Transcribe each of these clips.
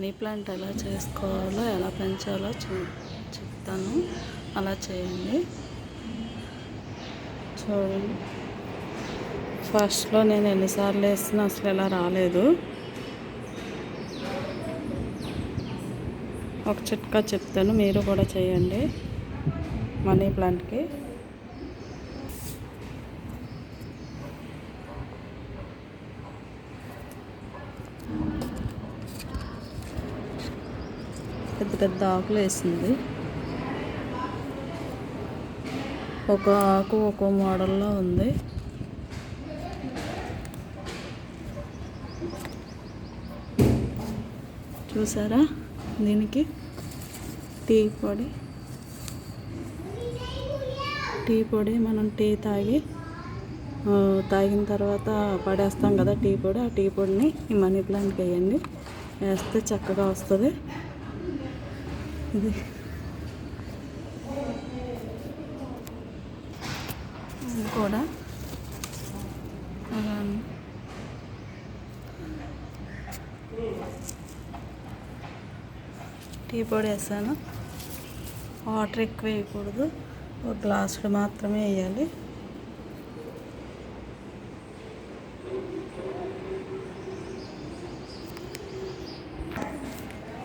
Money plant ఎలా చేసుకోవాలో ఎలా పెంచాలో చూ చెప్తాను. అలా చేయండి. చూడండి. ఫస్ట్లో నేను ఎన్నిసార్లు వేసినా అసలు ఎలా రాలేదు. ఒక చిట్కా చెప్తాను మీరు కూడా చేయండి మనీ ప్లాంట్కి. పెద్ద పెద్ద ఆకులు వేసింది. ఒక ఆకు ఒక మోడల్లో ఉంది. చూసారా దీనికి టీ పొడి. టీ పొడి మనం టీ తాగి తాగిన తర్వాత పడేస్తాం కదా టీ పొడి. ఆ టీ పొడిని ఈ మనీ ప్లాంట్కి వేయండి. వేస్తే చక్కగా వస్తుంది. ఇది. కూడా. అలా టీ పొడి వేసాను. వాటర్ ఎక్కువ వేయకూడదు. ఒక గ్లాసుడు మాత్రమే వేయాలి.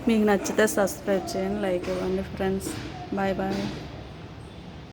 మీకు నచ్చితే సబ్స్క్రైబ్ చేయండి లైక్ ఇవ్వండి ఫ్రెండ్స్ బాయ్ బాయ్